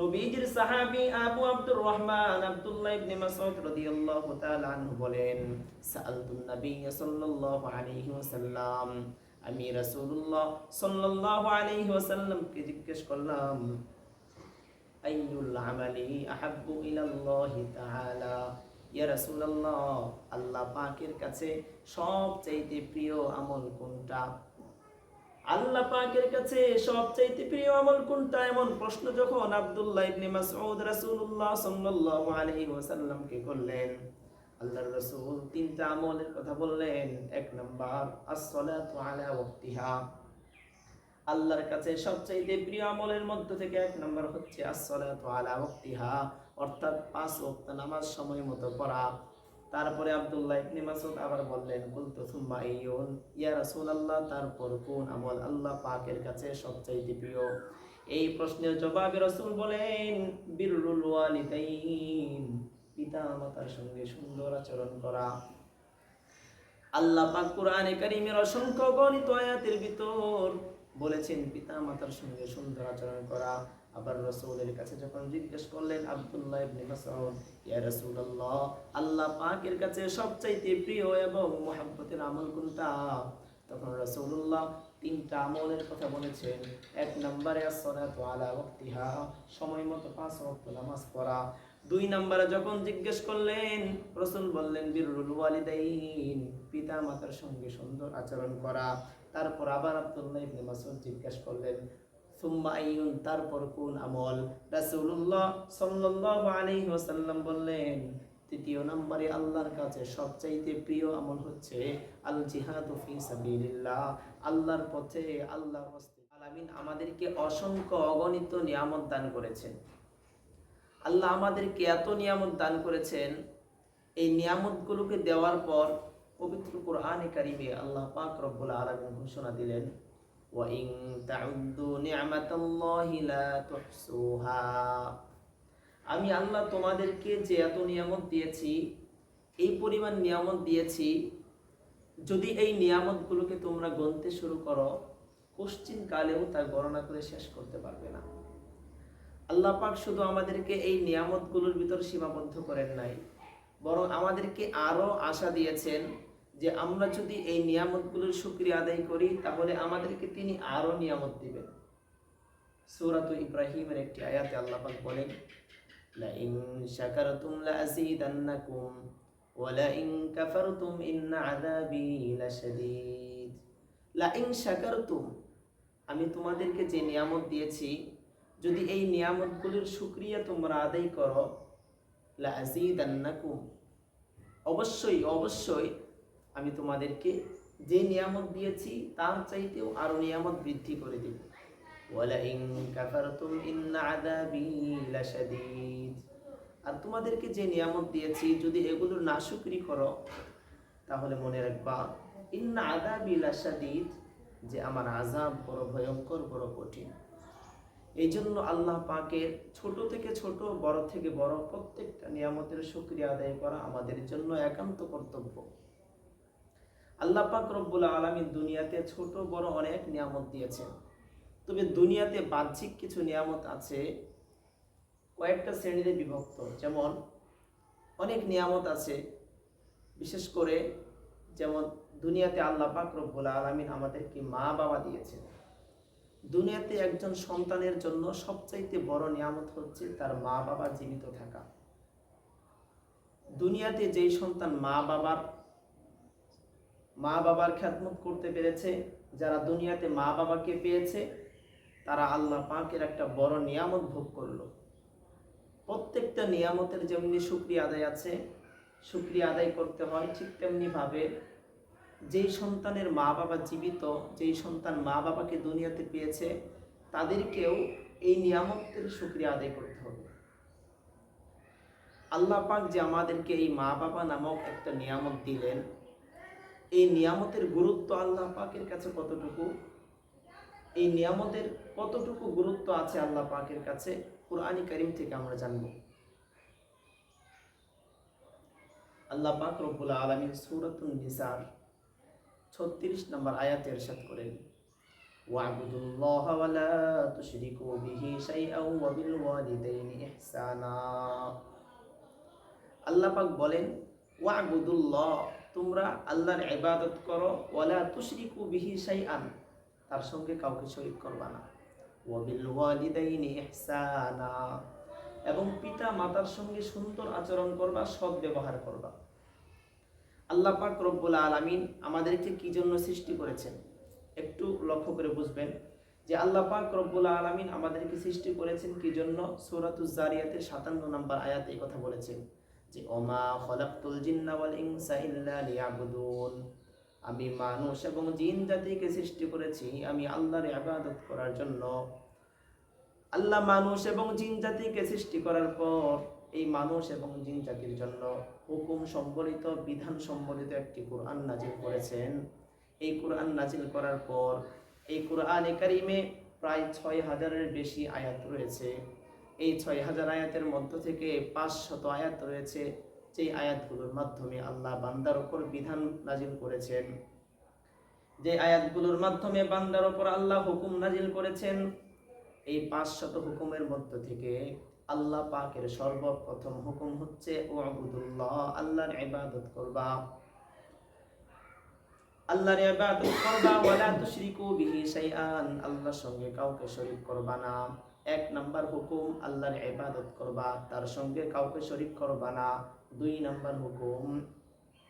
নবীজির আবু আব্দুর রহমান আব্দুল্লাহ ইবনে মাসউদ রাদিয়াল্লাহু তাআলা আনহু বলেন সাআলতুন সাল্লাল্লাহু আলাইহি ওয়াসাল্লাম। আমি রাসূলুল্লাহ সাল্লাল্লাহু আলাইহি ওয়াসাল্লামকে জিজ্ঞেস করলাম, আইয়ুল আমালি আহাব্বু ইলাল্লাহি তাআলা? ইয়া রাসূলুল্লাহ, আল্লাহ পাকের কাছে সবচাইতে প্রিয় আমল কোনটা? আল্লাহ পাকের কাছে সবচাইতে প্রিয় আমল কোনটা? এমন প্রশ্ন যখন আব্দুল্লাহ ইবনে মাসউদ রাসূলুল্লাহ সাল্লাল্লাহু আলাইহি ওয়াসাল্লামকে করলেন, আল্লাহর রাসূল তিনটা আমলের কথা বললেন। এক নাম্বার, আস-সালাতু আলা ওয়াক্তিহা। আল্লাহর কাছে সবচাইতে প্রিয় আমলের মধ্য থেকে এক নাম্বার হচ্ছে আস-সালাতু আলা ওয়াক্তিহা, অর্থাৎ পাঁচ ওয়াক্ত নামাজ সময় মতো পড়া। তারপরে আব্দুল্লাহ ইবনে মাসউদ আবার বললেন বলতো সুম্মা আইয়ুন? ইয়া রাসূলুল্লাহ, তারপর কোন আমল আল্লাহ পাকের কাছে সবচাইতে প্রিয়? এই প্রশ্নের জবাবে রাসূল বলেন, বিররুল ওয়ালিদাইন। পিতা মাতার সঙ্গে সুন্দর আচরণ করা। আল্লাহ পাক কোরআনে কারীমের অসংখ্য গণিত আয়াতের ভিতর বলেছেন পিতা মাতার সঙ্গে সুন্দর আচরণ করা। আবার রসুলের কাছে যখন জিজ্ঞেস করলেন, আব্দুল্লাহ ইবনে মাসউদ, ইয়া রাসূলুল্লাহ, আল্লাহ পাকের কাছে সবচাইতে প্রিয় এবং মুহাব্বতের আমল কোনটা? তখন রাসূলুল্লাহ তিনটা আমলের কথা বলেছেন। এক নম্বরে as-salatu আলা ওয়াক্তিহা, সময় মতো পাঁচ ওয়াক্ত নামাজ পড়া। দুই নম্বরে যখন জিজ্ঞেস করলেন, রসুল বললেন বিরুল ওয়ালিদাইন পিতা মাতার সঙ্গে সুন্দর আচরণ করা। তারপর আবার আব্দুল্লাহ ইবনে মাসউদ জিজ্ঞেস করলেন সুম্মা তারপর কোন আমল? রাসূলুল্লাহ সাল্লাল্লাহু আলাইহি ওয়াসাল্লাম বললেন, তৃতীয় নম্বরে আল্লাহর কাছে সবচাইতে প্রিয় আমল হচ্ছে আল জিহাদু ফি সাবিলিল্লাহ। আল্লাহর পথে আল্লাহর রাস্তায় আলামিন আমাদেরকে অসংখ্য অগণিত নিয়ামত দান করেছেন। আল্লাহ আমাদেরকে এত নিয়ামত দান করেছেন, এই নিয়ামতগুলোকে দেওয়ার পর পবিত্র কোরআনে কারিমে আল্লাহ পাক রব্বুল আলামিন ঘোষণা দিলেন وَإِن تَعُدُّوا نِعْمَةَ اللَّهِ لَا تُحْصُوهَا আমি আল্লাহ তোমাদেরকে যে এত নিয়ামত দিয়েছি এই পরিমাণ নিয়ামত দিয়েছি যদি এই নিয়ামতগুলোকে তোমরা গণতে শুরু করো পশ্চিম কালেও তা গণনা করে শেষ করতে পারবে না আল্লাহ পাক শুধু আমাদেরকে এই নিয়ামতগুলোর ভিতর সীমাবদ্ধ করেন নাই বরং আমাদেরকে আরো আশা দিয়েছেন যে আমরা যদি এই নিয়ামতগুলোর শুক্রিয়া আদায় করি, তাহলে আমাদেরকে তিনি আরও নিয়ামত দিবেন। সূরাত ইব্রাহিমের একটি আয়াতে আল্লাহ পাক বলেন আমি তোমাদেরকে যে নিয়ামত দিয়েছি, যদি এই নিয়ামতগুলির শুক্রিয়া তোমরা আদায় করো, লাযীদান্নাকুম, অবশ্যই অবশ্যই আমি তোমাদেরকে যে নিয়ামত দিয়েছি, তার চাইতেও আরও নিয়ামত বৃদ্ধি করে দেব। আর তোমাদেরকে যে নিয়ামত দিয়েছি, যদি এগুলো না নাশুকরি করো, তাহলে মনে রাখবা, ইন্না আযাবি লাশাদীদ যে আমার আযাব বড় ভয়ঙ্কর, বড় কঠিন। এই জন্য আল্লাহ পাকের ছোট থেকে ছোট, বড় থেকে বড় প্রত্যেকটা নিয়ামতের শুক্রিয়া আদায় করা আমাদের জন্য একান্ত কর্তব্য। আল্লাহ পাক রব্বুল আলমী দুনিয়াতে ছোট, বড় অনেক নিয়ামত দিয়েছেন। তবে দুনিয়াতে বাহ্যিক কিছু নিয়ামত আছে, কয়েকটা শ্রেণীতে বিভক্ত। যেমন, অনেক নিয়ামত আছে, বিশেষ করে যেমন দুনিয়াতে আল্লাহ পাক রব্বুল আলমিন আমাদেরকে মা বাবা দিয়েছেন। দুনিয়াতে একজন সন্তানের জন্য সবচাইতে বড় নিয়ামত হচ্ছে তার মা বাবা জীবিত থাকা। দুনিয়াতে যেই সন্তান মা বাবার মা বাবার খ্যাতমত করতে পেরেছে, যারা দুনিয়াতে মা বাবাকে পেয়েছে, তারা আল্লাহ পাকের একটা বড় নিয়ামত ভোগ করল। প্রত্যেকটা নিয়ামতের যেমনি সুক্রিয়া আদায় আছে, সুক্রিয়া আদায় করতে হয় ঠিক তেমনি ভাবে যেই সন্তানের মা বাবা জীবিত, যেই সন্তান মা বাবাকে দুনিয়াতে পেয়েছে, তাদেরকেও এই নিয়ামতের সুক্রিয়া আদায় করতে হবে। আল্লাহ পাক যে আমাদেরকে এই মা বাবা নামক একটা নিয়ামত দিলেন এই নিয়ামতের গুরুত্ব আল্লাহ পাকের কাছে কতটুকু এই নিয়ামতের কতটুকু গুরুত্ব আছে আল্লাহ পাকের কাছে কুরআনী করিম থেকে আমরা জানব আল্লাহ পাক রব্বুল আলামিন সূরাতুন নিসার 36 নম্বর আয়াতে ইরশাদ করেন واعبدوا الله ولا تشركوا به شيئا وبالوالدين إحسانا আল্লাহ পাক বলেন ওয়াবুদুল্লাহ তোমরা আল্লাহর ইবাদত করো, ওয়ালা তুশরিকু বিহি শাইআন, তার সঙ্গে কাউকে শরীক করবা না। ওয়াবিল ওয়ালিদাইনি ইহসানা, এবং পিতা মাতার সঙ্গে সুন্দর আচরণ করবা, সৎ ব্যবহার করবা। আল্লাহ পাক রব্বুল আলামিন আমাদেরকে কি জন্য সৃষ্টি করেছেন? একটু লক্ষ্য করে বুঝবেন যে আল্লাহ পাক রব্বুল আলামিন আমাদেরকে সৃষ্টি করেছেন কি জন্য? সূরাতুজ জারিয়াতের 57 নম্বর আয়াতে এই কথা বলেছেন। যে, ওমা খলাকতুল জিন্না ওয়াল ইনসা ইল্লা লিয়াবুদুন। আমি মানুষ এবং জিন জাতিকে সৃষ্টি করেছি, আমি আল্লাহর ইবাদত করার জন্য। আল্লাহ মানুষ এবং জিন জাতিকে সৃষ্টি করার পর এই মানুষ এবং জিন জাতির জন্য হুকুম সম্বলিত, বিধান সম্বলিত একটি কোরআন নাজিল করেছেন। এই কোরআন নাজিল করার পর এই কোরআনে কারিমে প্রায় ছয় হাজারের বেশি আয়াত রয়েছে। এই ছয় হাজার আয়াতের মধ্য থেকে পাঁচ শত আয়াত রয়েছে যে আয়াতগুলোর মাধ্যমে আল্লাহ বান্দার ওপর বিধান নাজিল করেছেন। যে আয়াতগুলোর মাধ্যমে বান্দার ওপর আল্লাহ হুকুম নাজিল করেছেন, এই পাঁচ শত হুকুমের মধ্য থেকে আল্লাহ পাকের সর্বপ্রথম হুকুম হচ্ছে ও আবুদুল্লাহ আল্লাহর ইবাদত করবা। আল্লাহর ইবাদত করবা, ওয়ালা তুশরিকু বিহি শাইআন। আল্লাহর সঙ্গে কাউকে শরীক করবা না। এক নাম্বার হুকুম, আল্লাহর ইবাদত করবা, তার সঙ্গে কাউকে শরীক করবা না। দুই নাম্বার হুকুম,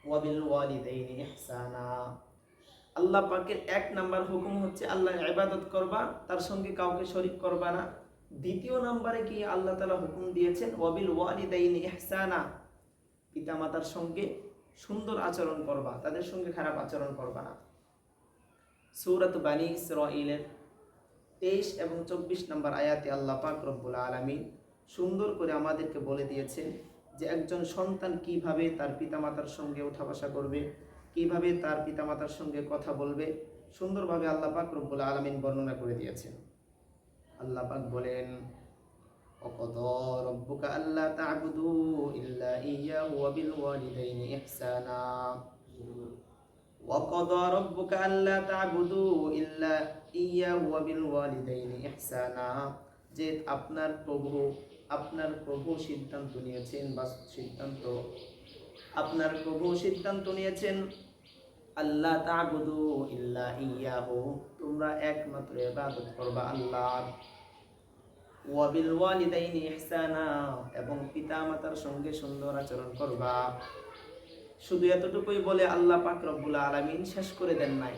ওয়াবিল ওয়ালিদাইনি ইহসানা। আল্লাহ পাকের এক নাম্বার হুকুম হচ্ছে আল্লাহর ইবাদত করবা, তার সঙ্গে কাউকে শরীক করবা না। দ্বিতীয় নাম্বারে কি আল্লাহ তাআলা হুকুম দিয়েছেন? ওয়াবিল ওয়ালিদাইনি ইহসানা। পিতামাতার সঙ্গে সুন্দর আচরণ করবা, তাদের সঙ্গে খারাপ আচরণ করবা না। সূরাত বানি ইসরাঈলের তেইশ এবং চব্বিশ নম্বর আয়াতে আল্লাহ পাক রব্বুল আলমিন সুন্দর করে আমাদেরকে বলে দিয়েছেন যে একজন সন্তান কিভাবে তার পিতামাতার সঙ্গে উঠা বসা করবে কিভাবে তার পিতামাতার সঙ্গে কথা বলবে সুন্দরভাবে আল্লাহ পাক রব্বুল আলমিন বর্ণনা করে দিয়েছেন আল্লাহ পাক বলেন وقضى ربك ألا تعبدوا إلا إياه وبالوالدين إحسانا وقضى ربك ألا تعبدوا إلا ইয়া ওয়াবিল ওয়ালিদাইনি ইহসানা, যে আপনার প্রভু আপনার প্রভু সিদ্ধান্ত নিয়েছেন বা সিদ্ধান্ত, আপনার প্রভু সিদ্ধান্ত নিয়েছেন আল্লাহ তাগুদু ইল্লা ইয়াহু, তোমরা একমাত্র ইবাদত করবা আল্লাহ ওয়াবিল ওয়ালিদাইনি ইহসানা, এবং পিতা মাতার সঙ্গে সুন্দর আচরণ করবা। শুধু এতটুকুই বলে আল্লাহ পাক রব্বুল আলামিন শেষ করে দেন নাই।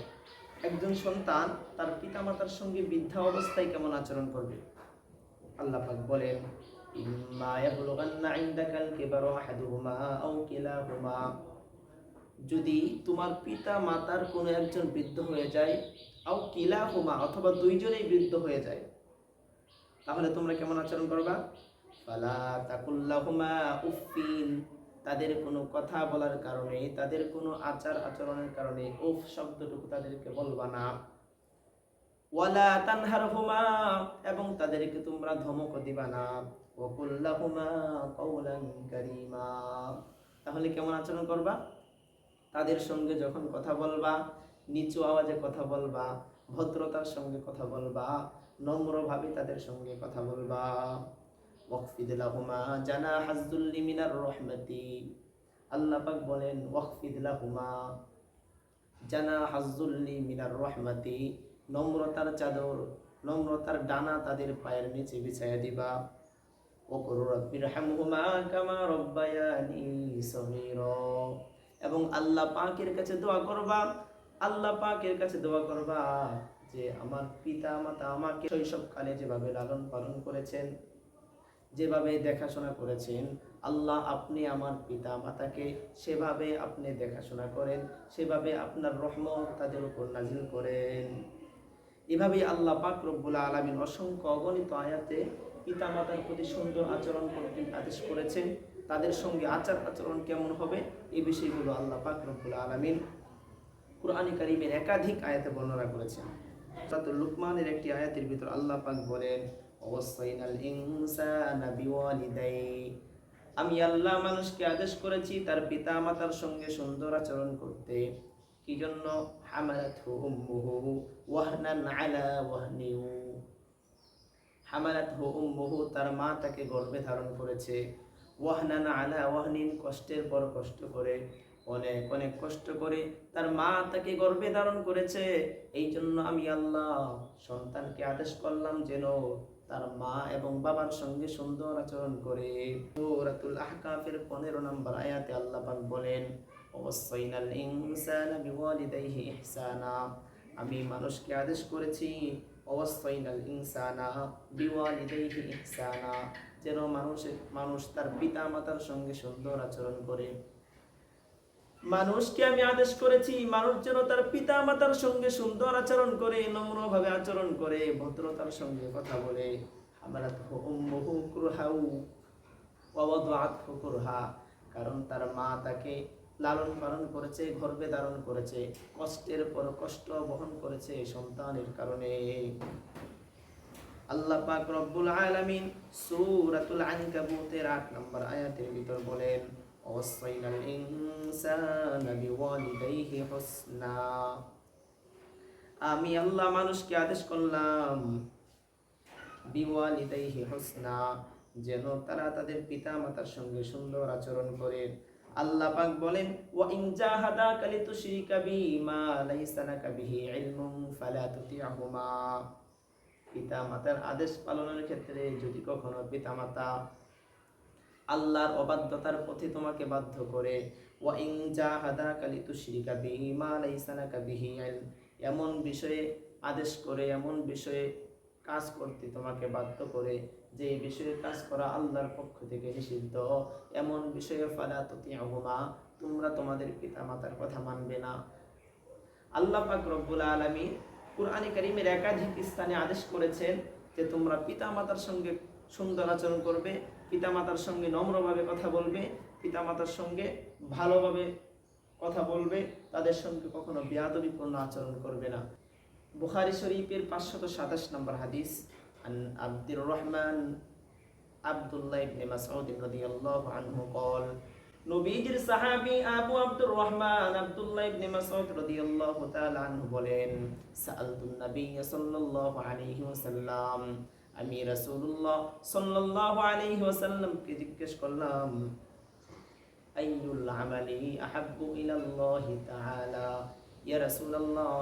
একজন সন্তান তার পিতামাতার সঙ্গে বৃদ্ধা অবস্থায় কেমন আচরণ করবে? আল্লাহ পাক বলেন যদি তোমার পিতা মাতার কোনো একজন বৃদ্ধ হয়ে যায়, আও কিলাহুমা, অথবা দুইজনেই বৃদ্ধ হয়ে যায়, তাহলে তোমরা কেমন আচরণ করবা? ফালা তাদের কোনো কথা বলার কারণে, তাদের কোনো আচার আচরণের কারণে উফ শব্দটুকু তাদেরকে বলবা না। ওয়ালা তানহারহুমা, এবং তাদেরকে তোমরা ধমক দিবা না। ওকুল্লাহুমা কওলান কারীমা। তাহলে কেমন আচরণ করবা? তাদের সঙ্গে যখন কথা বলবা, নিচু আওয়াজে কথা বলবা, ভদ্রতার সঙ্গে কথা বলবা, নম্রভাবে তাদের সঙ্গে কথা বলবা। ওয়াকফিদ লাহুমা জানা হাজদুল্লি মিনার রহমতি। আল্লাহ পাক বলেন, ওয়াকফিদ লাহুমা জানা হাজদুল্লি মিনার রহমতি। নম্রতার চাদর, নম্রতার ডানা তাদের পায়ের নিচে বিছাইয়া দিবা। এবং আল্লাহ পাকের কাছে দোয়া করবা, আল্লাহ পাকের কাছে দোয়া করবা যে আমার পিতা মাতা আমাকে শৈশবকালে যেভাবে লালন পালন করেছেন যেভাবে দেখাশোনা করেছেন, আল্লাহ আপনি আমার পিতা মাতাকে সেভাবে আপনি দেখাশোনা করেন, সেভাবে আপনার রহমত তাদের উপর নাজিল করেন। এভাবে আল্লাহ পাক রব্বুল আলমিন অসংখ্য অগণিত আয়াতে পিতা মাতার প্রতি সুন্দর আচরণ করতে আদেশ করেছেন। তাদের সঙ্গে আচার আচরণ কেমন হবে? এই বিষয়গুলো আল্লাহ পাক রব্বুল আলমিন কুরআনী কারিমের একাধিক আয়াতে বর্ণনা করেছেন। তাতে লুকমানের একটি আয়াতের ভিতর আল্লাহ পাক বলেন অবস্থাইনাল ইনসানা বিওয়ালিদাই আমি আল্লাহ মানুষকে আদেশ করেছি তার পিতা মাতার সঙ্গে সুন্দর আচরণ করতে। কি জন্য? হামালাতহু উম্মুহু ওয়াহনান আলা ওয়াহনিউ হামালাতহু উম্মুহু তার মা তাকে গর্ভে ধারণ করেছে। ওয়াহনান আলা ওয়াহনিন, কষ্টের পর কষ্ট করে। অনেক অনেক কষ্ট করে তার মা তাকে গর্ভে ধারণ করেছে। এই জন্য আমি আল্লাহ সন্তানকে আদেশ করলাম যেন তার মা এবং বাবার সঙ্গে সুন্দর আচরণ করে। সূরাতুল আহকাফের 15 নম্বর আয়াতে আল্লাহ পাক বলেন ওয়াসাইনাল ইনসানা বিওয়ালিদাইহি ইহসানা। আমি মানুষকে আদেশ করেছি ওয়াসাইনাল ইনসানা বিওয়ালিদাইহি ইহসানা। যেন মানুষ মানুষ তার পিতা মাতার সঙ্গে সুন্দর আচরণ করে। মানুষকে আমি আদেশ করেছি, মানুষ যেন তার পিতা মাতার সঙ্গে সুন্দর আচরণ করে, নম্রভাবে আচরণ করে, ভদ্রতার সঙ্গে কথা বলে। কুরহা, কারণ তার মা তাকে লালন পালন করেছে, গর্বে ধারণ করেছে, কষ্টের পর কষ্ট বহন করেছে সন্তানের কারণে। আল্লাহ পাক রব্বুল আলামিন সূরাতুল আনকাবুতের 8 নম্বর আয়াতের ভিতর বলেন ওয়াসাইনাল ইনসানা বিওয়ালিদাইহি হুসনা আমি আল্লাহ মানুষকে আদেশ করলাম বিওয়ালিদাইহি হুসনা, যেন তারা তাদের পিতা মাতার সঙ্গে সুন্দর আচরণ করে। আল্লাহ পাক বলেন ওয়া ইন জাহাদাকা লিতুশরিকা বি মা লাইসা লাকা বিহি ইলমুন ফালা তুতি'হুমা পিতা মাতার আদেশ পালনের ক্ষেত্রে যদি কখনো পিতা মাতা আল্লাহর অবাধ্যতার পথে তোমাকে বাধ্য করে। বিহি এমন বিষয়ে আদেশ করে, এমন বিষয়ে কাজ করতে তোমাকে বাধ্য করে, যে বিষয়ে কাজ করা আল্লাহর পক্ষ থেকে নিষিদ্ধ। এমন বিষয়ে ফালা তুতি'হুমা তোমরা তোমাদের পিতা মাতার কথা মানবে না। আল্লাহ পাক রব্বুল আলামিন কুরআনে কারীমের একাধিক স্থানে আদেশ করেছেন যে তোমরা পিতা মাতার সঙ্গে সুন্দর আচরণ করবে পিতামাতার সঙ্গে নম্রভাবে কথা বলবে, পিতামাতার সঙ্গে ভালোভাবে কথা বলবে, তাদের সঙ্গে কখনো বেয়াদবিপূর্ণ আচরণ করবে না। বুখারি শরীফের পাঁচশত সাতাশ নম্বর হাদিস আব্দুর রহমান আব্দুল্লাহ ইবনে মাসউদ রাদিয়াল্লাহু আনহু কল, নবীজির সাহাবি আবু আব্দুর রহমান আব্দুল্লাহ ইবনে মাসউদ রাদিয়াল্লাহু তাআলা আনহু বলেন, সাআলতুন নবী সাল্লাল্লাহু আলাইহি ওয়াসাল্লাম আমি রাসূলুল্লাহ সাল্লাল্লাহু আলাইহি ওয়াসাল্লামকে জিজ্ঞেস করলাম, আইয়ুল আমালি আহাব্বু ইলাল্লাহি তাআলা? ইয়া রাসূলুল্লাহ,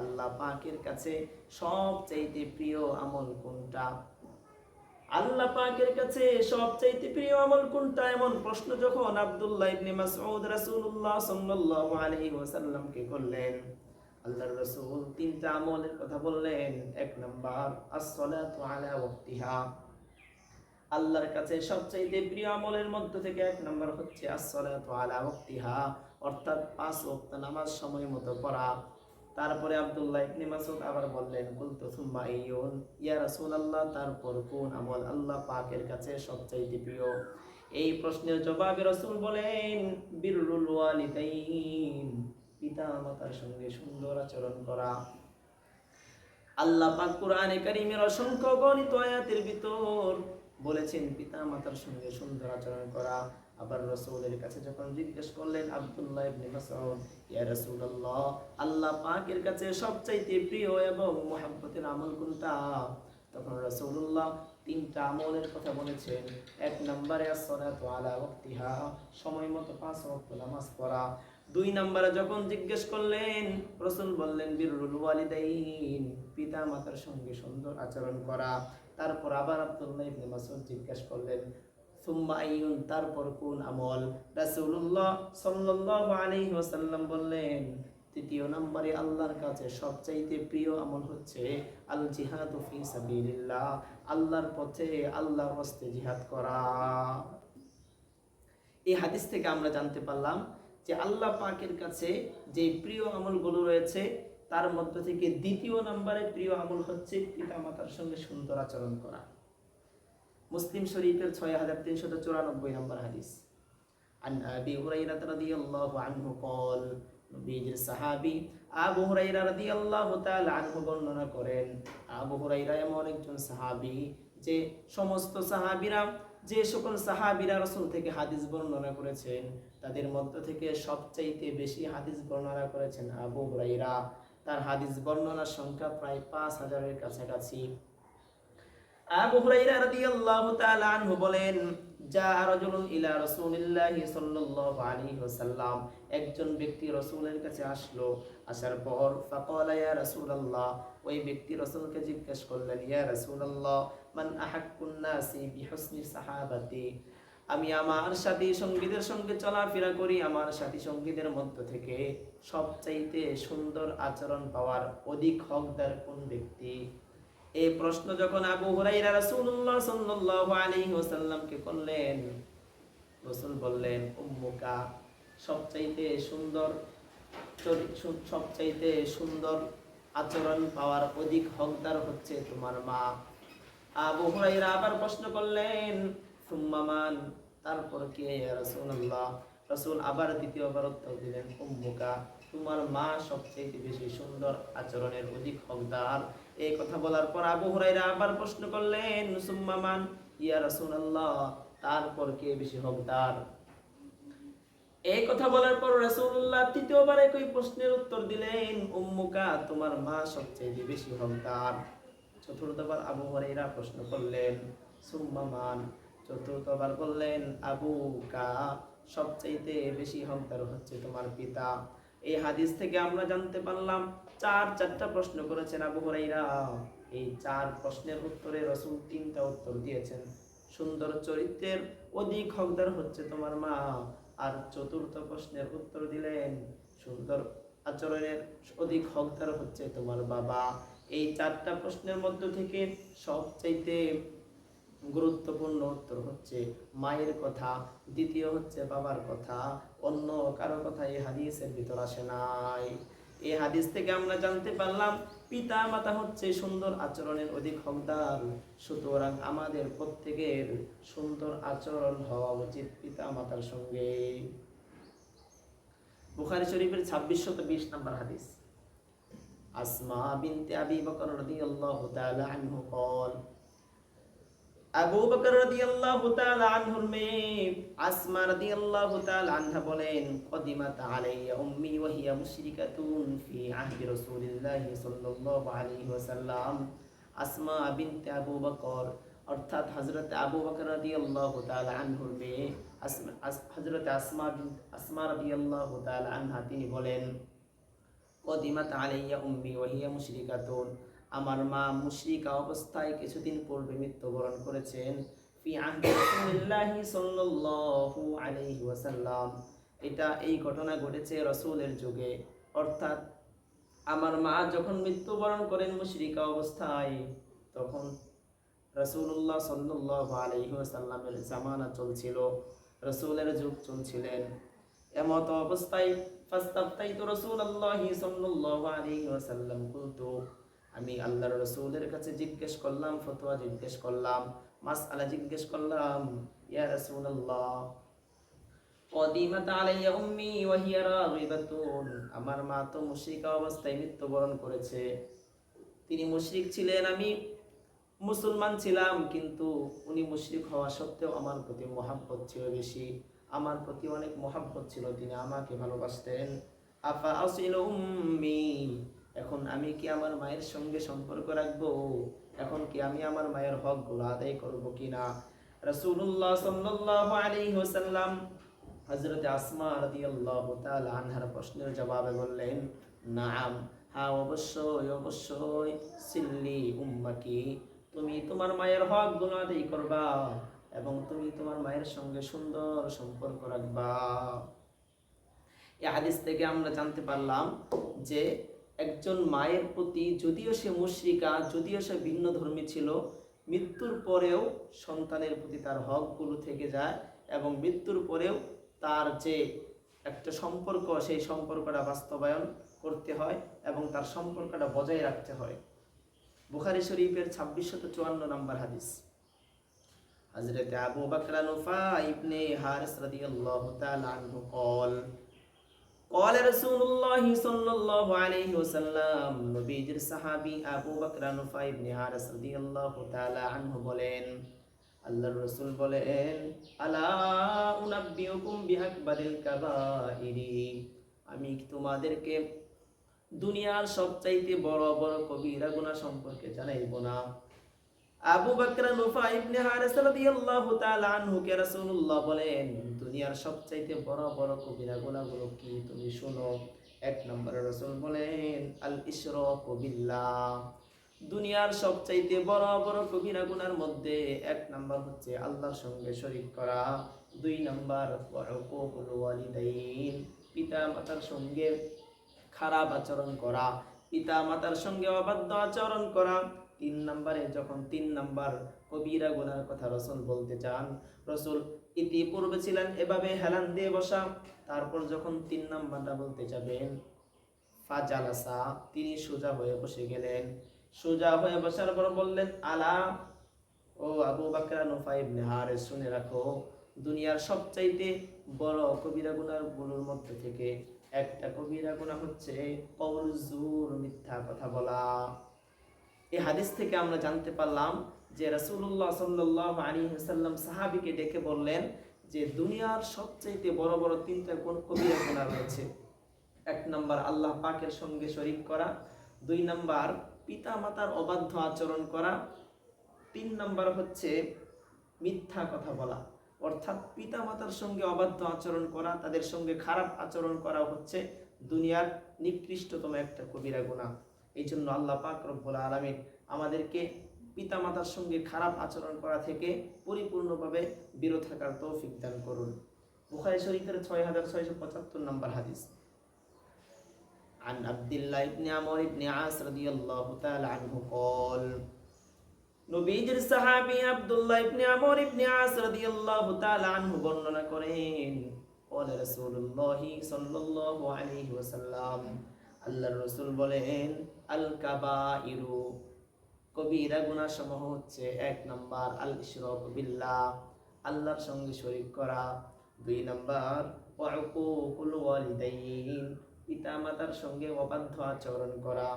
আল্লাহ পাকের কাছে সবচাইতে প্রিয় আমল কোনটা? আল্লাহ পাকের কাছে সবচাইতে প্রিয় আমল কোনটা? এমন প্রশ্ন যখন আব্দুল্লাহ ইবনে মাসউদ রাসূলুল্লাহ সাল্লাল্লাহু আলাইহি ওয়াসাল্লামকে করলেন। আল্লাহর রাসূল তিনটা আমলের কথা বললেন। এক নাম্বার, আস-সালাতু আলা ওয়াক্তিহা। আল্লাহর কাছে সবচাইতে প্রিয় আমলের মধ্য থেকে এক নাম্বার হচ্ছে আস-সালাতু আলা ওয়াক্তিহা, অর্থাৎ পাঁচ ওয়াক্ত নামাজ সময় মতো পড়া। তারপরে আব্দুল্লাহ ইবনে মাসউদ আবার বললেন, কুলতু সুম্মা আইয়ুন? ইয়া রাসূলুল্লাহ, তারপর কোন আমল আল্লাহ পাকের কাছে সবচাইতে প্রিয়? এই প্রশ্নের জবাবে রাসূল বলেন, বিররুল ওয়ালিদাইন। পিতা মাতার সঙ্গে সুন্দর আচরণ করা। আল্লাহ পাক কোরআনে কারীমের অসংখ্য গণিত আয়াতের ভিতর বলেছেন, পিতা মাতার সঙ্গে সুন্দর আচরণ করা। আবার রসুলের কাছে যখন জিজ্ঞেস করলেন, আব্দুল্লাহ ইবনে মাসউদ, ইয়া রাসূলুল্লাহ আল্লাহ পাকের কাছে সবচাইতে প্রিয় এবং মুহাব্বতের আমল কোনটা? তখন রাসূলুল্লাহ তিনটা আমলের কথা বলেছেন। এক নম্বরে as-সালাতু আলা ওয়াক্তিহা, সময় মতো পাঁচ ওয়াক্ত নামাজ পড়া। দুই নম্বরে যখন জিজ্ঞেস করলেন, রসুল বললেন বিরুল ওয়ালিদাইন। পিতা মাতার সঙ্গে সুন্দর আচরণ করা। তারপর আবার আব্দুল্লাহ ইবনে মাসউদ জিজ্ঞেস করলেন, সুম্মা আইয়ুন? তারপর কোন আমল? রাসূলুল্লাহ সাল্লাল্লাহু আলাইহি ওয়াসাল্লাম বললেন, তৃতীয় নম্বরে আল্লাহর কাছে সবচাইতে প্রিয় আমল হচ্ছে আল জিহাদু ফি সাবিলিল্লাহ। আল্লাহর পথে আল্লাহর রাস্তায় জিহাদ করা। এই হাদিস থেকে আমরা জানতে পারলাম যে আল্লাহ পাকের কাছে যে প্রিয় আমলগুলো রয়েছে তার মধ্য থেকে দ্বিতীয় নম্বরে প্রিয় আমল হচ্ছে পিতা মাতার সঙ্গে সুন্দর আচরণ করা মুসলিম শরীফের ছয় হাজার তিনশত চুরানব্বই নম্বর হাদিস عن أبي هريرة رضي الله عنه قال নবীজির সাহাবী আবু হুরাইরা রাদিয়াল্লাহু তাআলা আনহু বর্ণনা করেন আবু হুরাইরা এমন একজন সাহাবী যে সমস্ত সাহাবিরা যে সকল সাহাবিরা রসুল থেকে হাদিস বর্ণনা করেছেন, তাদের মধ্য থেকে সবচাইতে বেশি হাদিস বর্ণনা করেছেন আবু হুরাইরা তার হাদিস বর্ণনার সংখ্যা প্রায় পাঁচ হাজারের কাছাকাছি। আবু হুরাইরা রাদিয়াল্লাহু তাআলা আনহু বলেন যা রাজুলুন ইলা রাসূলিল্লাহি সাল্লাল্লাহু আলাইহি ওয়াসাল্লাম। একজন ব্যক্তি রাসূলের কাছে আসলো, আসার পর ফাকালা ইয়া ওই ব্যক্তি রাসূলকে জিজ্ঞেস করলেন, ইয়া রাসূলুল্লাহ, মান আহাক্কুন নাসি বিহুসনি সাহাবাতি? আমি আমার সাথী সঙ্গীদের সঙ্গে চলাফেরা করি, আমার সাথী সঙ্গীদের মধ্য থেকে সবচাইতে সুন্দর আচরণ পাওয়ার অধিক হকদার কোন ব্যক্তি? এই প্রশ্ন যখন আবু হুরাইরা রাসূলুল্লাহ সাল্লাল্লাহু আলাইহি ওয়াসাল্লামকে করলেন, রাসূল বললেন, উম্মুকা, সবচাইতে সুন্দর সবচাইতে সুন্দর আচরণ পাওয়ার অধিক হকদার হচ্ছে তোমার মা। আবু হুরাইরা আবার প্রশ্ন করলেন, সুম্মা মান? তারপর কে? রাসূলুল্লাহ। রাসূল আবার দ্বিতীয়বার উত্তর দিলেন, উম্মুকা, তোমার মা সবচেয়ে বেশি সুন্দর আচরণের অধিক হকদার। এই কথা বলার পর আবু হুরাইরা আবার প্রশ্ন করলেন, সুম্মা মান? ইয়া রাসূলুল্লাহ, তারপর কে বেশি হকদার? এই কথা বলার পর রাসূলুল্লাহ তৃতীয়বার একই প্রশ্নের উত্তর দিলেন, উম্মুকা, তোমার মা সবচেয়ে বেশি হকদার চতুর্থবার আবু হরাইরা প্রশ্ন করলেন, সুম্মা চতুর্থবার বললেন আবু কা সবচাইতে বেশি হকদার হচ্ছে তোমার পিতা। এই হাদিস থেকে আমরা জানতে পারলাম, চার চারটা প্রশ্ন করেছেন আবু হরাইরা এই চার প্রশ্নের উত্তরে রসুল তিনটা উত্তর দিয়েছেন, সুন্দর চরিত্রের অধিক হকদার হচ্ছে তোমার মা। আর চতুর্থ প্রশ্নের উত্তর দিলেন, সুন্দর আচরণের অধিক হকদার হচ্ছে তোমার বাবা। এই চারটা প্রশ্নের মধ্য থেকে সবচাইতে গুরুত্বপূর্ণ উত্তর হচ্ছে মায়ের কথা, দ্বিতীয় হচ্ছে বাবার কথা, অন্য কারও কথা এই হাদিসের ভিতর আসে নাই। এই হাদিস থেকে আমরা জানতে পারলাম পিতা মাতা হচ্ছে সুন্দর আচরণের অধিক হকদার সুতরাং আমাদের প্রত্যেকের সুন্দর আচরণ হওয়া উচিত পিতা মাতার সঙ্গে বুখারী শরীফের ছাব্বিশ শত বিশ নম্বর হাদিস আসমা বিনতে আবি বকর রাদিয়াল্লাহু তাআলা আনহু قال আবু বকর রাদিয়াল্লাহু তাআলা আনহুর মেয়ে আসমা রাদিয়াল্লাহু তাআলা আনহা বলেন কদিমাত আলাইয়া উম্মি ওয়া হিয়া মুশরিকাতুন ফি আহদি রাসূলিল্লাহি সাল্লাল্লাহু আলাইহি ওয়াসাল্লাম। আসমা বিনতে আবু বকর, অর্থাৎ হযরত আবু বকর রাদিয়াল্লাহু তাআলা আনহুর মেয়ে আসমা হযরত আসমা বিনত আসমা রাদিয়াল্লাহু তাআলা আনহা, তিনি বলেন কদিমাত আলাইয়া উম্মি ওয়াহিয়া মুশরিকাতুন। আমার মা মুশরিকা অবস্থায় কিছুদিন পূর্বে মৃত্যুবরণ করেছেন এটা এই ঘটনা ঘটেছে রাসূলের যুগে। অর্থাৎ আমার মা যখন মৃত্যুবরণ করেন মুশরিকা অবস্থায়, তখন রাসূলুল্লাহ সাল্লাল্লাহু আলাইহি ওয়াসাল্লামের জামানা চলছিল, রাসূলের যুগ চলছিলেন। এমত অবস্থায় ফাস্তাফতাইতু রাসূলুল্লাহি সাল্লাল্লাহু আলাইহি ওয়াসাল্লাম কুলতু। আমি আল্লাহর রাসূলের কাছে জিজ্ঞেস করলাম, ফতোয়া জিজ্ঞেস করলাম, মাসআলা জিজ্ঞেস করলাম, ইয়া হিয়া রাগিবাতুন, আমার মা তো মুশরিকা অবস্থায় মৃত্যুবরণ করেছে। তিনি মুশরিক ছিলেন, আমি মুসলমান ছিলাম, কিন্তু উনি মুশরিক হওয়া সত্ত্বেও আমার প্রতি মহাব্বত ছিল বেশি। আমার প্রতি অনেক মহাব্বত ছিল, তিনি আমাকে ভালোবাসতেন। আফা আসিল উম্মি এখন আমি কি আমার মায়ের সঙ্গে সম্পর্ক রাখব? এখন কি আমি আমার মায়ের হকগুলো আদায় করব কিনা? রাসূলুল্লাহ সাল্লাল্লাহু আলাইহি ওয়াসাল্লাম হযরত আসমা রাদিয়াল্লাহু তাআলা আনহার প্রশ্নের জবাবে বললেন, নাম হ্যাঁ অবশ্যই অবশ্যই, সিল্লি উম্মাকি তুমি তোমার মায়ের হকগুলো আদায় করবা এবং তুমি তোমার মায়ের সঙ্গে সুন্দর সম্পর্ক রাখবা। এই হাদিস থেকে আমরা জানতে পারলাম যে একজন মায়ের প্রতি যদিও সে মুশ্রিকা, যদিও সে ভিন্ন ধর্মী ছিল, মৃত্যুর পরেও সন্তানের প্রতি তার হকগুলো থেকে যায় এবং মৃত্যুর পরেও তার যে একটা সম্পর্ক, সেই সম্পর্কটা বাস্তবায়ন করতে হয় এবং তার সম্পর্কটা বজায় রাখতে হয়। বুখারি শরীফের ছাব্বিশশত চুয়ান্ন নম্বর হাদিস। হজরত আবু বকরানুফা ইবনে হারিস রাদিয়াল্লাহু তাআলা আনহু কল قال رسول الله صلى الله عليه وسلم নবীজির সাহাবী আবু বকর নুফাই ইবনে হারিস রাদিয়াল্লাহু তাআলা আনহু বলেন আল্লাহর রাসূল বলেন আলা উনাব্বিউকুম বিআকবারিল কাবাইরি আমি কি তোমাদেরকে দুনিয়ার সবচাইতে বড় বড় কবিরা গুনাহ সম্পর্কে জানাইব না আবু বকর নুফাই ইবনে হারিস রাদিয়াল্লাহু তাআলা আনহু কে রাসূলুল্লাহ বলেন দুনিয়ার সবচাইতে বড় বড় কবিরা গুনাহগুলো কি? তুমি শুনো। এক নম্বরে রাসূল বলেন, আল ইশরাকু বিল্লাহ। দুনিয়ার সবচাইতে বড় বড় কবিরা গুনার মধ্যে এক নাম্বার হচ্ছে আল্লাহর সঙ্গে শরীক করা। দুই নাম্বার ওয়াকুকুল ওয়ালিদাইন। পিতা মাতার সঙ্গে খারাপ আচরণ করা। পিতা মাতার সঙ্গে অবাধ্য আচরণ করা। তিন নম্বরে, যখন তিন নাম্বার কবিরা গুনার কথা রসুল বলতে চান, রসুল ইতিপূর্বে ছিলেন, এভাবে হেলান দিয়ে বসা। তারপর যখন তিন নাম্বারটা বলতে যাবেন, ফাজালাসা, তিনি সোজা হয়ে বসে গেলেন। সোজা হয়ে বসার পর বললেন, আলা? ও আবু বাকরা, নুফাই ইবনে হারিস, শুনে রাখো, দুনিয়ার সবচাইতে বড় কবিরা গুনারগুলোর মধ্যে থেকে একটা কবিরা গুনাহ হচ্ছে কওল জুর মিথ্যা কথা বলা। এই হাদিস থেকে আমরা জানতে পারলাম যে রাসূলুল্লাহ সাল্লাল্লাহু আলাইহি ওয়াসাল্লাম সাহাবীকে ডেকে বললেন যে দুনিয়ার সবচাইতে বড় বড় তিনটা কোন কবিরা গুনাহ রয়েছে? এক নম্বর, আল্লাহ পাকের সঙ্গে শরীক করা। দুই নম্বর পিতা মাতার অবাধ্য আচরণ করা। তিন নম্বর হচ্ছে মিথ্যা কথা বলা। অর্থাৎ পিতা মাতার সঙ্গে অবাধ্য আচরণ করা, তাদের সঙ্গে খারাপ আচরণ করা হচ্ছে দুনিয়ার নিকৃষ্টতম একটা কবিরা গুণা এই জন্য আল্লাহ পাক রব্বুল আলমিন আমাদেরকে পিতা মাতার সঙ্গে খারাপ আচরণ করা থেকে পরিপূর্ণভাবে বিরত থাকার তৌফিক দান করুন বুখারী শরীফের ছয় হাজার ছয়শো পঁচাত্তর নম্বর হাদিস عن عبد الله بن عمرو بن عاص رضي الله تعالى عنه قال নবীজির সাহাবী আব্দুল্লাহ ইবনে আমর ইবনে আস রাদিয়াল্লাহু তাআলা আনহু বর্ণনা করেন قال رسول الله صلى الله عليه وسلم আল্লাহর রাসূল বলেন আল কাবাইরু কবিরা গুনাহ সমূহ হচ্ছে এক নাম্বার আল ইশরাক বিল্লাহ, আল্লাহর সঙ্গে শরীক করা। দুই নাম্বার, ওয়াকুকুল ওয়ালিদাইন, পিতা মাতার সঙ্গে অবাধ্য আচরণ করা।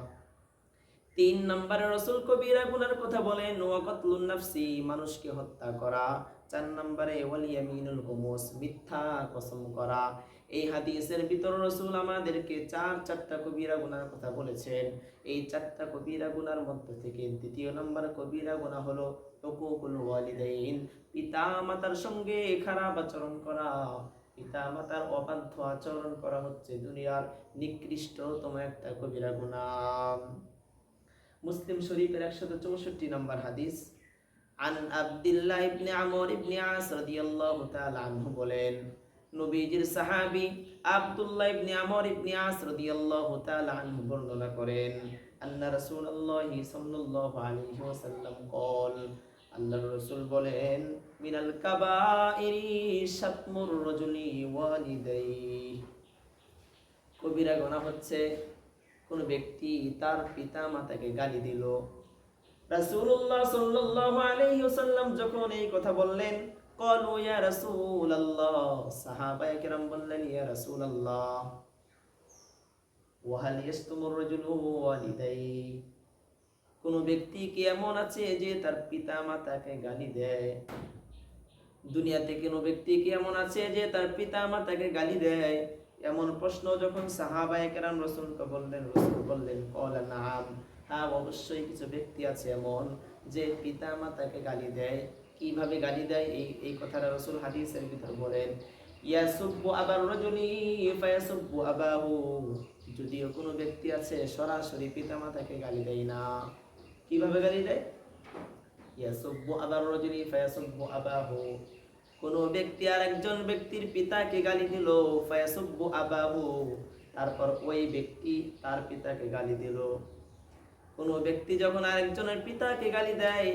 তিন নম্বরে রসুল কবিরা গুনার কথা বলেন, ওয়াকাতলুন নাফসি, মানুষকে হত্যা করা। চার নম্বরে ওয়ালিয়ামিনুল হুমুস, মিথ্যা কসম করা। এই হাদিসের ভিতর রসুল আমাদেরকে চার চারটা কবিরা গুনার কথা বলেছেন। এই চারটা কবিরা গুনার মধ্যে থেকে দ্বিতীয় নম্বর কবিরা গুনাহ হলো ওয়ালিদাইন। পিতা মাতার সঙ্গে খারাপ আচরণ করা। পিতা মাতার অবাধ্য আচরণ করা হচ্ছে দুনিয়ার নিকৃষ্টতম একটা কবিরা গুনাহ মুসলিম শরীফের একশত চৌষট্টি নম্বর হাদিস। আন আব্দুল্লাহ ইবনে আমর ইবনে আস রাদিয়াল্লাহু তাআলা আনহু বলেন নবীজির সাহাবি আবদুল্লাহ ইবনে আমর ইবনে আস রাদিয়াল্লাহু তাআলা আনহু বর্ণনা করেন আল্লাহ রাসূলুল্লাহ সাল্লাল্লাহু আলাইহি ওয়াসাল্লাম কল আল্লাহর রাসূল বলেন, মিনাল কাবাইরি সাতমুর রাজুলি ওয়ালিদাই কবিরা গোনা হচ্ছে, কোন ব্যক্তি তার পিতা মাতাকে গালি দিল। রাসূলুল্লাহ সাল্লাল্লাহু আলাইহি ওয়াসাল্লাম যখন এই কথা বললেন ক্বালু ইয়া রাসূলুল্লাহ সাহাবায়ে কেরাম বললেন ইয়া রাসূলুল্লাহ ওয়া হাল ইয়াসতুমুর রাজুলু ওয়ালিদাই কোন ব্যক্তি কি এমন আছে যে তার পিতা মাতাকে গালি দেয়? দুনিয়াতে কোনো ব্যক্তি কি এমন আছে যে তার পিতা মাতাকে গালি দেয়? এমন প্রশ্ন যখন সাহাবায়ে কেরাম রসুলকে বললেন, রসুল বললেন, কলা নাম। হ্যাঁ অবশ্যই কিছু ব্যক্তি আছে এমন যে পিতা মাতাকে গালি দেয়। কীভাবে গালি দেয়? এই এই কথাটা রসুল হাদিসের ভিতর বলেন, ইয়াসুব্বু আবার রজনী, ফায়াসুব্বু আবাহু। যদিও কোনো ব্যক্তি আছে, সরাসরি পিতা মাতাকে গালি দেয় না। কীভাবে গালি দেয়? ইয়াসুব্বু আবার রজনী, ফায়াসুব্বু আবাহু। কোন ব্যক্তি আর একজন ব্যক্তির পিতাকে গালি দিল, ফায়াসুব্বু আবাহু। তারপর ওই ব্যক্তি তার পিতাকে গালি দিল। কোন ব্যক্তি যখন আরেকজনের পিতাকে গালি দেয়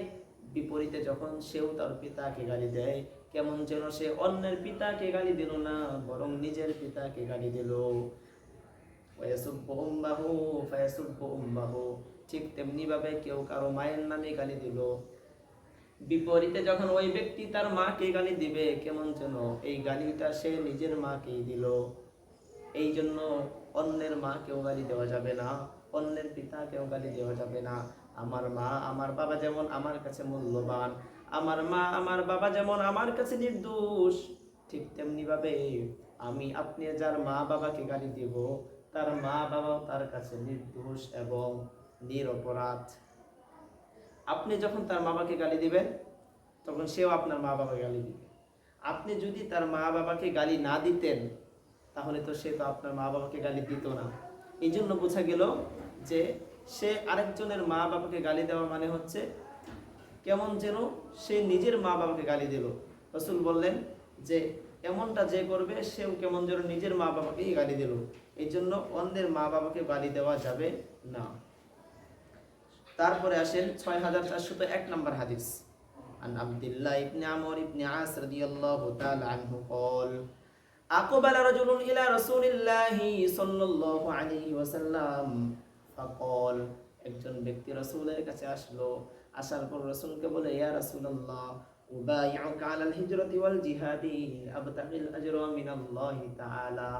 বিপরীতে যখন সেও তার পিতাকে গালি দেয়, কেমন যেন সে অন্যের পিতাকে গালি দিল না, বরং নিজের পিতাকে গালি দিল। ঠিক তেমনি ভাবে কেউ কারও মায়ের নামে গালি দিল। বিপরীতে যখন ওই ব্যক্তি তার মাকে গালি দিবে, কেমন যেন এই গালিটা সে নিজের মাকেই দিল। এই জন্য অন্যের মাকেও গালি দেওয়া যাবে না, অন্যের পিতাকেও গালি দেওয়া যাবে না। আমার মা আমার বাবা যেমন আমার কাছে মূল্যবান, আমার মা আমার বাবা যেমন আমার কাছে নির্দোষ, ঠিক তেমনি ভাবে আমি আপনি যার মা বাবাকে গালি দিব, তার মা বাবাও তার কাছে নির্দোষ এবং নিরপরাধ। আপনি যখন তার মা বাবাকে গালি দিবেন, তখন সেও আপনার মা বাবাকে গালি দিবে। আপনি যদি তার মা বাবাকে গালি না দিতেন, তাহলে তো সে তো আপনার মা বাবাকে গালি দিত না। এই জন্য বোঝা গেল যে সে আরেকজনের মা বাবাকে গালি দেওয়া মানে হচ্ছে কেমন যেন সে নিজের মা বাবাকে গালি দিল রসুল বললেন যে এমনটা যে করবে সেও কেমন যেন নিজের মা বাবাকেই গালি দিল এই জন্য অন্যের মা বাবাকে গালি দেওয়া যাবে না তারপরে আসেন ছয় হাজার চারশত এক নম্বর হাদিস عن عبد الله بن عمرو بن عاص رضي الله تعالى عنه قال أقبل رجل إلى رسول الله صلى الله عليه وسلم ফাকল, একজন ব্যক্তি রসুলের কাছে আসলো, আসার পর রসুলকে বলে, ইয়া রসুল্লাহ উবাইউকা আলাল হিজরতি ওয়াল জিহাদি, আবতাগিল আজরা মিনাল্লাহি তাআলা।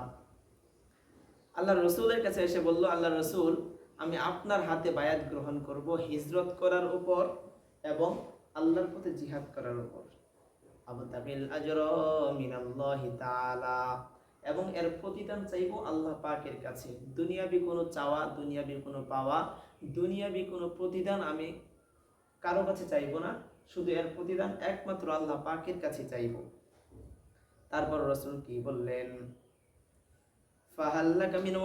আল্লাহর রসুলের কাছে এসে বলল, আল্লাহর রসুল, আমি আপনার হাতে বায়াত গ্রহণ করব হিজরত করার উপর এবং আল্লাহর পথে জিহাদ করার উপর। আবতাগিল আজরা মিনাল্লাহি তাআলা। এবং এর প্রতিদান চাইব আল্লাহ পাকের কাছে। দুনিয়াবি কোনো চাওয়া, দুনিয়াবি কোনো পাওয়া, দুনিয়াবি কোনো প্রতিদান আমি কারও কাছে চাইব না, শুধু এর প্রতিদান একমাত্র আল্লাহ পাকের কাছে চাইব। তারপর রসুল কি বললেন? ফাহাল্লাকা মিন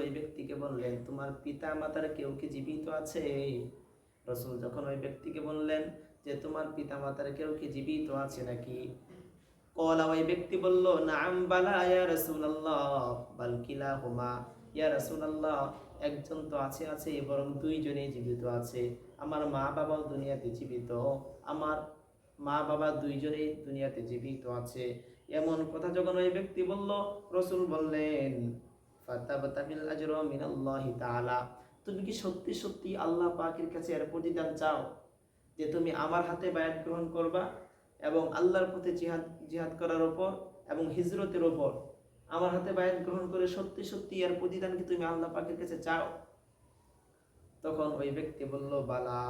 ওই ব্যক্তিকে বললেন, তোমার পিতা মাতার কেউ কি জীবিত আছে? রাসূল যখন ওই ব্যক্তিকে বললেন যে, তোমার পিতা মাতার কেউ কি জীবিত আছে নাকি? কলা ওই ব্যক্তি বলল, নাম বালা, ইয়া রাসূলুল্লাহ। বাল কিলাহুমা। ইয়া রাসূলুল্লাহ, একজন তো আছে আছে, বরং দুইজনেই জীবিত আছে। আমার মা বাবাও দুনিয়াতে জীবিত। আমার মা বাবা দুইজনেই দুনিয়াতে জীবিত আছে। এমন কথা যখন ওই ব্যক্তি বলল, রসুল বললেন তুমি কি সত্যি সত্যি আল্লাহ পাকের কাছে এর প্রতিদান চাও যে তুমি আমার হাতে বায়াত গ্রহণ করবা? এবং আল্লাহর পথে জিহাদ জিহাদ করার ওপর এবং হিজরতের ওপর আমার হাতে বায়াত গ্রহণ করে সত্যি সত্যি এর প্রতিদানকে তুমি আল্লাহ পাখির কাছে চাও? তখন ওই ব্যক্তি বলল, বালা,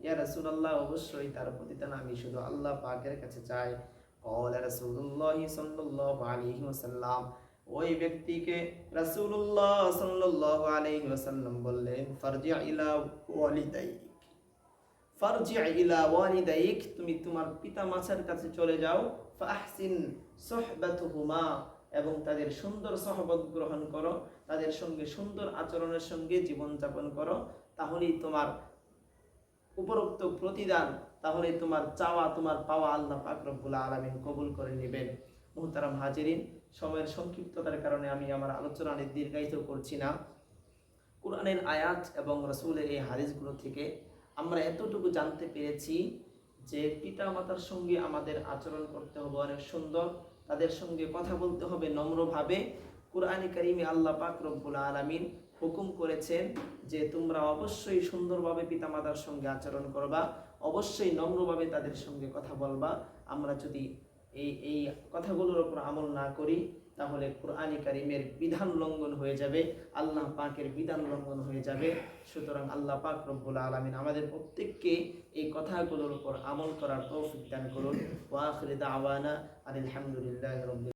ইয়া রাসুল আল্লাহ অবশ্যই তার প্রতিদান আমি শুধু আল্লাহ পাকের কাছে চাই। ওই ব্যক্তিকে রাসুল্লাহ সাল্লাহ বললেন ফারজিয়া ইলা ওয়ালিদাই ফারজি ইলা ওয়ালিদাইক, তুমি তোমার পিতা মাতার কাছে চলে যাও, ফাহসিন সুহবাতুহুমা, এবং তাদের সুন্দর সহবত গ্রহণ করো, তাদের সঙ্গে সুন্দর আচরণের সঙ্গে জীবন যাপন করো, তাহলেই তোমার উপরোক্ত প্রতিদান তাহলে তোমার চাওয়া, তোমার পাওয়া আল্লাহ পাক রব্বুল আলামিন কবুল করে নেবেন। মুহতারাম হাজিরিন, সময়ের সংক্ষিপ্ততার কারণে আমি আমার আলোচনা দীর্ঘায়িত করছি না। কোরআনের আয়াত এবং রসুলের এই হাদিসগুলো থেকে আমরা এতটুকু জানতে পেরেছি যে পিতা মাতার সঙ্গে আমাদের আচরণ করতে হবে অনেক সুন্দর। তাদের সঙ্গে কথা বলতে হবে নম্রভাবে। কোরআনে কারিমে আল্লাহ পাক রব্বুল আলামিন হুকুম করেছেন যে তোমরা অবশ্যই সুন্দরভাবে পিতামাতার সঙ্গে আচরণ করবা, অবশ্যই নম্রভাবে তাদের সঙ্গে কথা বলবা। আমরা যদি এই এই কথাগুলোর ওপর আমল না করি তাহলে কোরআনে কারিমের বিধান লঙ্ঘন হয়ে যাবে, আল্লাহ পাকের বিধান লঙ্ঘন হয়ে যাবে। সুতরাং আল্লাহ পাক রব্বুল আলমিন আমাদের প্রত্যেককে এই কথাগুলোর উপর আমল করার তৌফিক দান করুন। ওয়া আওয়ানা আলহামদুলিল্লাহ রব্বিল